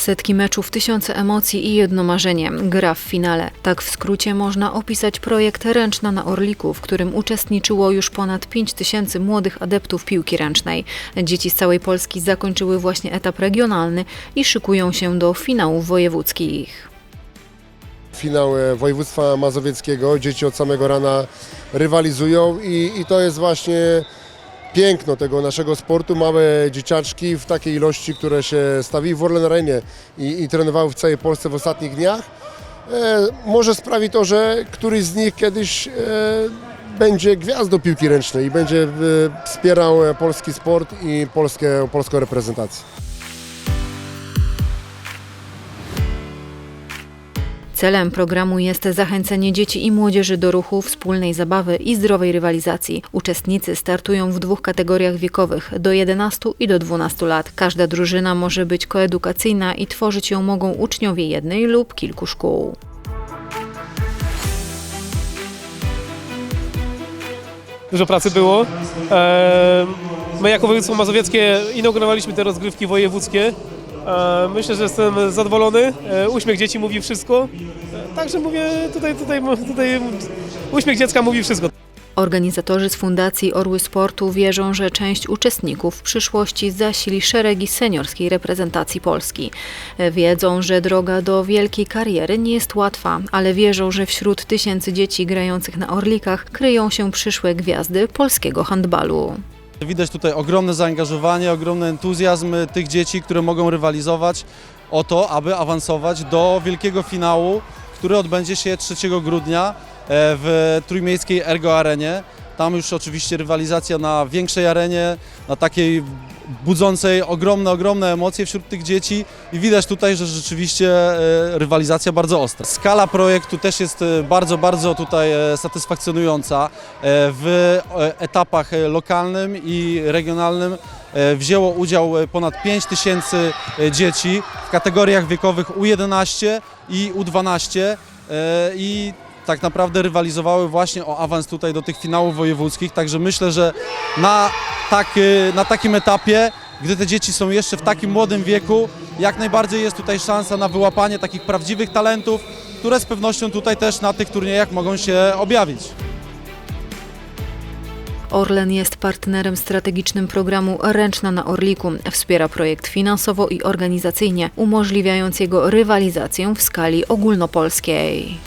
Setki meczów, tysiące emocji i jedno marzenie gra w finale. Tak w skrócie można opisać projekt Ręczna na Orliku, w którym uczestniczyło już ponad 5 tysięcy młodych adeptów piłki ręcznej. Dzieci z całej Polski zakończyły właśnie etap regionalny i szykują się do finałów wojewódzkich. finał województwa mazowieckiego. Dzieci od samego rana rywalizują i, i to jest właśnie piękno tego naszego sportu. Małe dzieciaczki w takiej ilości, które się stawili w Orlen Arenie i, i trenowały w całej Polsce w ostatnich dniach. E, może sprawi to, że któryś z nich kiedyś e, będzie gwiazdą piłki ręcznej i będzie e, wspierał polski sport i polskie, polską reprezentację. Celem programu jest zachęcenie dzieci i młodzieży do ruchu, wspólnej zabawy i zdrowej rywalizacji. Uczestnicy startują w dwóch kategoriach wiekowych do 11 i do 12 lat. Każda drużyna może być koedukacyjna i tworzyć ją mogą uczniowie jednej lub kilku szkół. Dużo pracy było. My jako województwo mazowieckie inaugurowaliśmy te rozgrywki wojewódzkie. E, Myślę, że jestem zadowolony. E, Uśmiech dzieci mówi wszystko. Także mówię, tutaj, tutaj, tutaj uśmiech dziecka mówi wszystko. Organizatorzy z Fundacji Orły Sportu wierzą, że część uczestników w przyszłości zasili szeregi seniorskiej reprezentacji Polski. Wiedzą, że droga do wielkiej kariery nie jest łatwa, ale wierzą, że wśród tysięcy dzieci grających na Orlikach kryją się przyszłe gwiazdy polskiego handbalu. Widać tutaj ogromne zaangażowanie, ogromny entuzjazm tych dzieci, które mogą rywalizować o to, aby awansować do wielkiego finału, który odbędzie się 3 grudnia e, w trójmiejskiej Ergo Arenie. Tam już oczywiście rywalizacja na większej arenie, na takiej budzącej ogromne, ogromne emocje wśród tych dzieci i widać tutaj, że rzeczywiście e, rywalizacja bardzo ostra. Skala projektu też jest e, bardzo, bardzo tutaj e, satysfakcjonująca. W etapach lokalnym i regionalnym wzięło udział ponad 5 tysięcy dzieci w kategoriach wiekowych U11 i U12 e, i tak naprawdę rywalizowały właśnie o awans tutaj do tych finałów wojewódzkich, także myślę, że na, tak, na takim etapie, gdy te dzieci są jeszcze w takim młodym wieku, jak najbardziej jest tutaj szansa na wyłapanie takich prawdziwych talentów, które z pewnością tutaj też na tych turniejach mogą się objawić. Orlen jest partnerem strategicznym programu Ręczna na Orliku. Wspiera projekt finansowo i organizacyjnie, umożliwiając jego rywalizację w skali ogólnopolskiej.